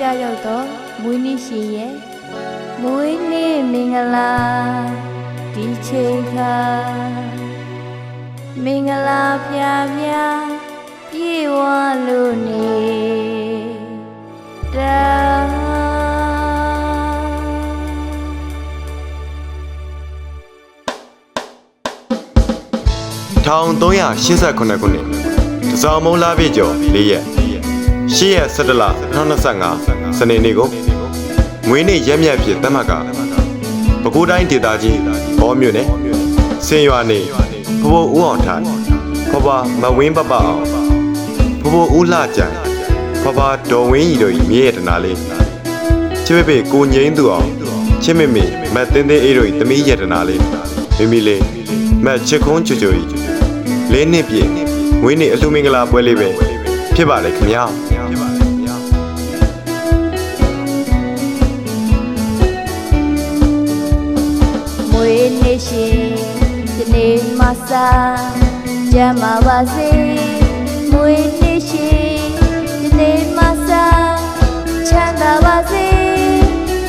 ကြာရောက်တော့မွေးနေ့ရှင်ရဲ့မွေးနေ့မင်္ဂလာဒီချိန်ခါမင်္ဂလာဖျားဖျားပြေဝလို့နေတာ1389ခုနှစ်တစောင်းမုံလာပြည့်ကျော်၄ရက် ၈ရက်17လ2025စနေနေ့ကိုမွေးနေ့ရက်မြတ်ဖြစ်သတ်မှတ်ကပဲခူးတိုင်းဒေသကြီးဘောမြို့နယ်စင်ရွာနေဖဖိုးဦးအောင်ထိုင်ဖဖမဝင်းပပအောင်ဖဖိုးဦးလှကြံဖဖဒေါ်ဝင်းကြီးတို့ဤမြေရတနာလေးချစ်ပေပေကိုငိမ့်သူအောင်ချစ်မေမေမတ်တင်းတင်းအေးတို့ဤသမီးရတနာလေးမိမိလေးမတ်ချစ်ခုံးချွချွဤလေးနှစ်ပြည့်ငွေနေ့အလှမင်္ဂလာပွဲလေးပဲဖြစ်ပါလေခင်ဗျာ နေ့ရှင်ဒီနေ့မဆာကြမ်းပါပါစေမွေးနေ့ရှင်ဒီနေ့မဆာချမ်းသာပါစေ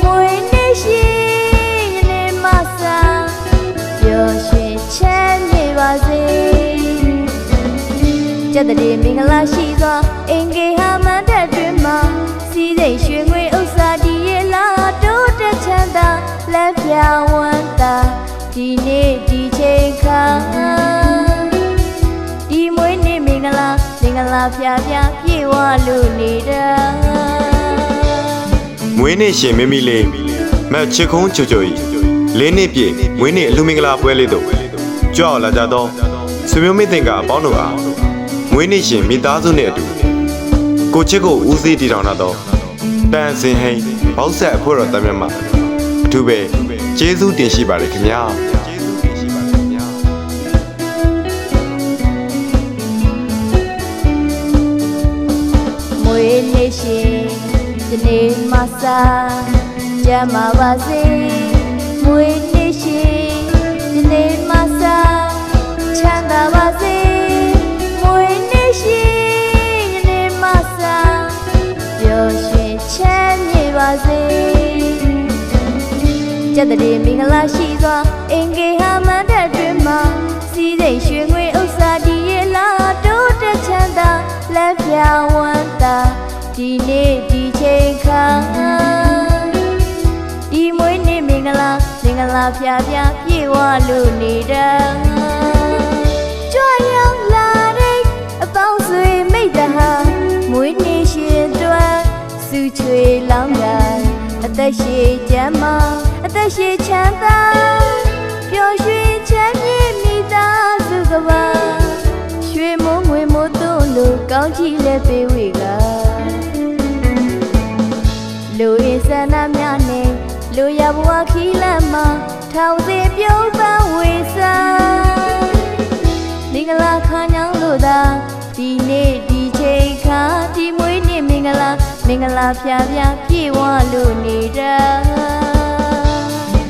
မွေးနေ့ရှင်ဒီနေ့မဆာပျော်ရွှင်ချမ်းမြေပါစေကြတဲ့မင်္ဂလာရှိစွာအင်္ဂေဟာမန္တတွင်မှာစီးစိမ်ရွှေငွေ ဖျားဖျားပြေဝလို့နေတာငွေနေ့ရှင်မိမိလေးမတ်ချစ်ခုံးချွချွဤလေးနှစ်ပြည့်ငွေနေ့အလှမင်္ဂလာပွဲလေးတို့ကြွအောင်လာကြတော့ဆွေမျိုးမိတ်တင်ကအပေါင်းတို့အားငွေနေ့ရှင်မိသားစုနဲ့အတူကိုချစ်ကိုဦးစီးတည်ထောင်လာတော့တန်စင်ဟိန်ဘောက်ဆက်အဖို့တော်တမန်မှာအထူးပဲကျေးဇူးတင်ရှိပါတယ်ခင်ဗျာ နေ့မဆာကြမ်းပါပါစေမွေးနေ့ရှင်ဒီနေ့မဆာချမ်းသာပါစေမွေးနေ့ရှင်ဒီနေ့မဆာပျော်ရွှင်ချမ်းမြေပါစေကြတဲ့မင်္ဂလာရှိစွာအင်္ဂေဟာမန္တတွင်မှာစီးစိမ်ရွှေငွေဥစ္စာဒီရဲ့လာတိုးတက်ချမ်းသာလက်ပြဝမ်းသာဒီနေ့ဒီ ချိန်ခါဒီမွေးနေ့မင်္ဂလာမင်္ဂလာဖျားဖျားပြေဝလို့နေတာကြွရောက်လာတဲ့အပေါင်းဆွေမိတ်တဟာမွေးနေ့ရှင်တွင်စုချွေလောင်းတာအသက်ရှိချမ်းမအသက်ရှိချမ်းသာပျော်ရွှင်ချမ်းမြေ့မိသားစုကပါရွှေမိုးငွေမိုးသွန်းလို့ကောင်းချီးလဲပေးဝေက ဆန္ဒများနဲ့လူရဘဝခီးလမ်းမှာထောင်စီပြုံးပန်းဝေစားမင်္ဂလာခါညောင်းလို့သာဒီနေ့ဒီချိန်ခါဒီမွေးနေ့မင်္ဂလာမင်္ဂလာဖျားဖျားပြေဝလို့နေတာ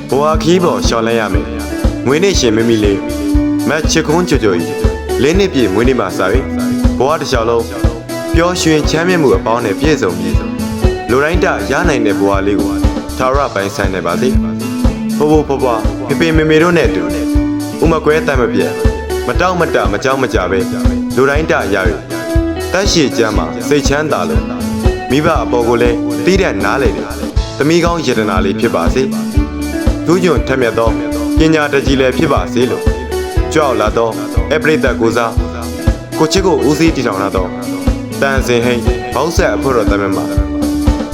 ဘဝခီးပေါ်ရှော်လဲရမယ်ငွေနေ့ရှင်မိမိလေးမတ်ချစ်ခုံးကြွကြွဤလေးနှစ်ပြည့်ငွေနေ့မှာစပြီဘဝတစ်လျှောက်လုံးပျော်ရွှင်ချမ်းမြေ့မှုအပေါင်းနဲ့ပြည့်စုံပြည့်စုံ လူတိုင်းတရနိုင်တဲ့ဘဝလေးကိုသာရပိုင်ဆိုင်နေပါစေဖိုးဖိုးဖွားဖွားဖေဖေမေမေတို့နဲ့အတူဥမကွဲတတ်မပြတ်မတောင့်မတမကြောက်မကြပဲလူတိုင်းတရရတက်ရှိချမ်းမှာစိတ်ချမ်းသာလို့မိဘအပေါ်ကိုလည်းတီးတဲ့နားလေတယ်သမီးကောင်းယတနာလေးဖြစ်ပါစေဒုညွန်ထက်မြက်သောပညာတကြီးလည်းဖြစ်ပါစေလို့ကြောက်လာသောအပရိသတ်ကိုစားကိုချစ်ကိုဦးစီးတည်ထောင်လာသောတန်စင်ဟိန်ဘောက်ဆက်အဖို့တော်တမန်မှာ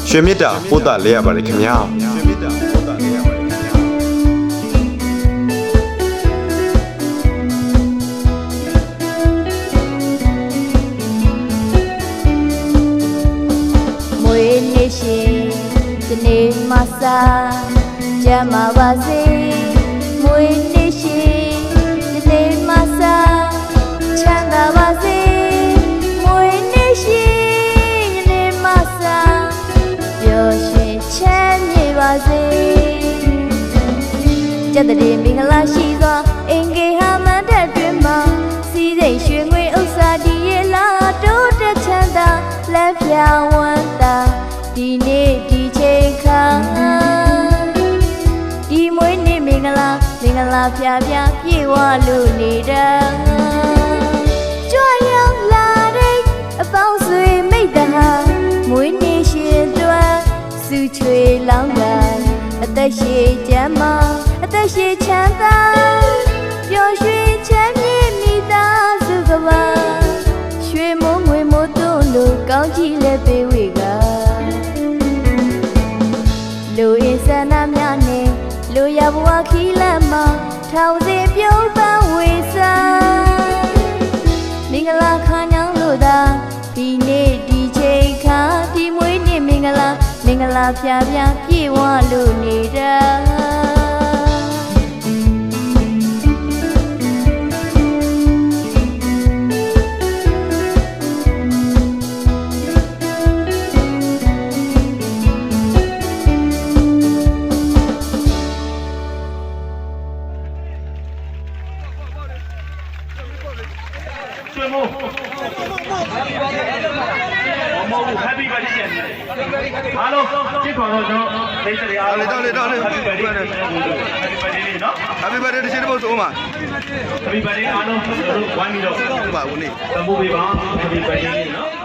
ရွှေမြတ်တာပို့တာလဲရပါတယ်ခင်ဗျာရွှေမြတ်တာပို့တာလဲရပါတယ်ခင်ဗျာမွေးနေ့ရှင်ဒီနေ့မဆာကြမ်းပါပါစေမွေးနေ့ ကြတဲ့မင်္ဂလာရှိစွာအင်္ဂေဟာမန္တတွင်မှာစီးစိမ်ရွှေငွေဥစ္စာဒီရဲ့လာတိုးတက်ချမ်းသာလက်ပြဝမ်းသာဒီနေ့ဒီချိန်ခါဒီမွေးနေ့မင်္ဂလာမင်္ဂလာဖျားဖျားပြေဝလို့နေတဲ့ကြွရောက်လာတဲ့အပေါင်းဆွေမိတ်တဟာမွေးနေ့ရှင်တို့စုချွေလောင်းကအသက်ရှိကြမ်းမအ သက်ရှိချမ်းသာပျော်ရွှင်ချမ်းမြေ့မိသားစုကပါရွှေမိုးငွေမိုးသွန်းလို့ကောင်းကြီးလဲပေးဝေကလူအင်းဆန္ဒများနဲ့လူရဘဝခီးလက်မှာထောင်စင်ပြုံးပန်းဝေစားမင်္ဂလာခါညောင်းလို့သာဒီနေ့ဒီချိန်ခါဒီမွေးနေ့မင်္ဂလာမင်္ဂလာဖျားဖျားပြေဝလို့နေတာ ကျွေးမို့မဟုတ်ဘူး Happy birthday အားလုံးကြည့်ခေါ်တော့ကျွန်တော်ဒိတ်တွေအားလုံး Happy birthday Happy birthday လေးနော် Happy birthday တစ်ချိန်တစ်ပုတ်ဆိုမှာ Happy birthday အားလုံးတို့ဝိုင်းပြီးတော့ဟုတ်ပါဘူးနေတမိုးပေးပါ Happy birthday လေးနော်